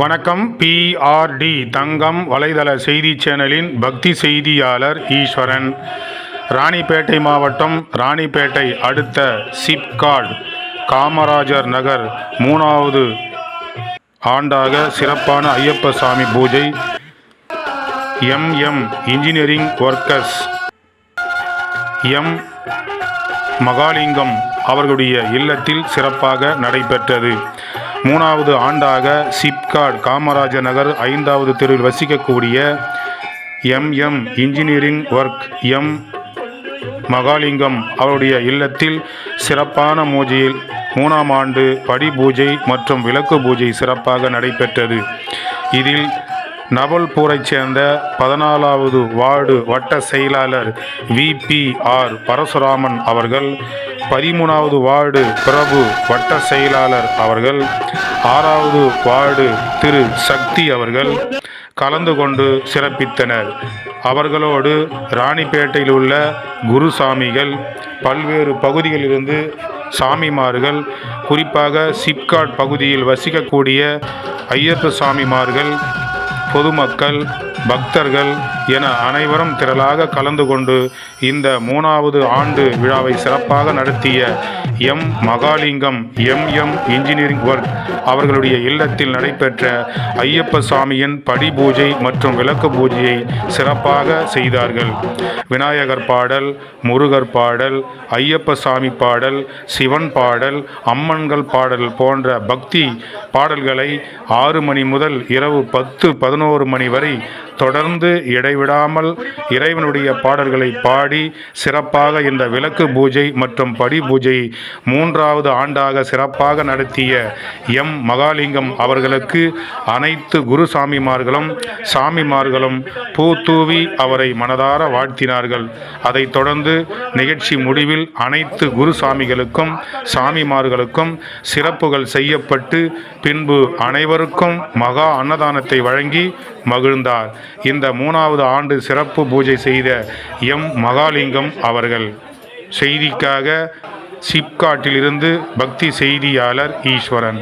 வணக்கம். பிஆர்டி தங்கம் வலைதள செய்தி சேனலின் பக்தி செய்தியாளர் ஈஸ்வரன். ராணிப்பேட்டை மாவட்டம் ராணிப்பேட்டை அடுத்த சிப்காட் காமராஜர் நகர் மூணாவது ஆண்டாக சிறப்பான ஐயப்ப சாமி பூஜை. MM engineering workers M Mahalingam அவர்களுடைய இல்லத்தில் சிறப்பாக நடைபெற்றது. மூணாவது ஆண்டாக சிப்காட் காமராஜர் நகர் ஐந்தாவது தெருவில் வசிக்கக்கூடிய M M engineering work M Mahalingam அவருடைய இல்லத்தில் சிறப்பான மூஜையில் மூணாம் ஆண்டு படி பூஜை மற்றும் விளக்கு பூஜை சிறப்பாக நடைபெற்றது. இதில் நவல்பூரைச் சேர்ந்த பதினாலாவது வார்டு வட்ட செயலாளர் விபிஆர் பரசுராமன் அவர்கள் பதிமூணாவது வார்டு பிரபு வட்ட செயலாளர் அவர்கள் ஆறாவது வார்டு திரு சக்தி அவர்கள் கலந்து கொண்டு சிறப்பித்தனர். அவர்களோடு ராணிப்பேட்டையில் உள்ள குருசாமிகள் பல்வேறு பகுதிகளிலிருந்து சாமிமார்கள் குறிப்பாக சிப்காட் பகுதியில் வசிக்கக்கூடிய ஐயப்ப சாமிமார்கள் பொதுமக்கள் பக்தர்கள் என அனைவரும் திரளாக கலந்து கொண்டு இந்த மூணாவது ஆண்டு விழாவை சிறப்பாக நடத்திய M. Mahalingam M. M. Engineering work அவர்களுடைய இல்லத்தில் நடைபெற்ற ஐயப்ப சாமியின் படி பூஜை மற்றும் விளக்கு பூஜையை சிறப்பாக செய்தார்கள். விநாயகர் பாடல் முருகர் பாடல் ஐயப்ப சாமி பாடல் சிவன் பாடல் அம்மன்கள் பாடல் போன்ற பக்தி பாடல்களை ஆறு மணி முதல் இரவு பத்து பதினோரு மணி வரை தொடர்ந்து இடைவிடாமல் இறைவனுடைய பாடல்களை பாடி சிறப்பாக இந்த விளக்கு பூஜை மற்றும் படி பூஜை மூன்றாவது ஆண்டாக சிறப்பாக நடத்திய எம் மகாலிங்கம் அவர்களுக்கு அனைத்து குரு சாமிமார்களும் சாமிமார்களும் பூ தூவி அவரை மனதார வாழ்த்தினார்கள். அதைத் தொடர்ந்து நிகழ்ச்சி முடிவில் அனைத்து குரு சாமிகளுக்கும் சாமிமார்களுக்கும் சிறப்புகள் செய்யப்பட்டு பின்பு அனைவருக்கும் மகா அன்னதானத்தை வழங்கி மகிழ்ந்தார். இந்த மூணாவது ஆண்டு சிறப்பு பூஜை செய்த எம் மகாலிங்கம் அவர்கள். செய்திக்காக சிப்காட்டிலிருந்து பக்தி செய்தியாளர் ஈஸ்வரன்.